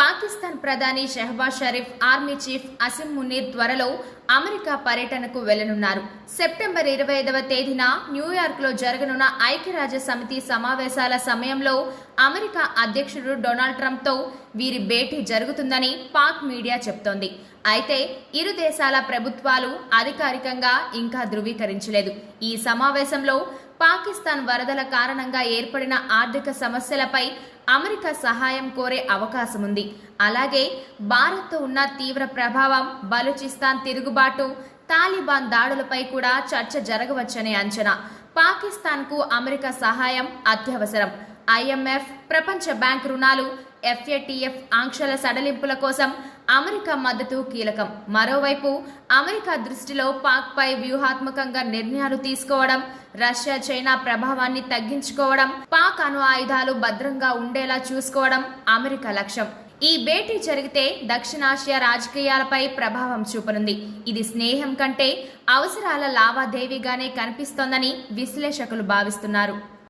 పాకిస్తాన్ ప్రధాని Shehbaz Sharif army chief Asim Munir త్వరలో America పర్యటనకు వెళ్ళనున్నారు. సెప్టెంబర్ ఇరవై ఐదవ తేదీన న్యూయార్క్లో జరగనున్న ఐక్యరాజ్య సమితి సమావేశాల సమయంలో అమెరికా అధ్యక్షుడు డొనాల్డ్ ట్రంప్తో వీరి భేటీ జరుగుతుందని పాక్ మీడియా చెప్తోంది. అయితే ఇరు దేశాల ప్రభుత్వాలు అధికారికంగా ఇంకా ధృవీకరించలేదు. ఈ సమావేశంలో పాకిస్తాన్ వరదల కారణంగా ఏర్పడిన ఆర్థిక సమస్యలపై అమెరికా సహాయం కోరే అవకాశం ఉంది అలాగే భారత్తో ఉన్న తీవ్ర ప్రభావం బలూచిస్తాన్ తిరుగుబాటు తాలిబాన్ దాడులపై కూడా చర్చ జరగవచ్చనే అంచనా. పాకిస్తాన్కు అమెరికా సహాయం అత్యవసరం. ఐఎంఎఫ్ ప్రపంచ బ్యాంక్ రుణాలు ఎఫ్ఏటిఎఫ్ ఆంక్షల సడలింపుల కోసం అమెరికా మద్దతు కీలకం. మరోవైపు అమెరికా దృష్టిలో పాక్పై వ్యూహాత్మకంగా నిర్ణయాలు తీసుకోవడం రష్యా చైనా ప్రభావాన్ని తగ్గించుకోవడం పాక్ అణు ఆయుధాలు భద్రంగా ఉండేలా చూసుకోవడం అమెరికా లక్ష్యం. ఈ భేటీ జరిగితే దక్షిణాసియా రాజకీయాలపై ప్రభావం చూపనుంది. ఇది స్నేహం కంటే అవసరాల లావాదేవీగానే కనిపిస్తోందని విశ్లేషకులు భావిస్తున్నారు.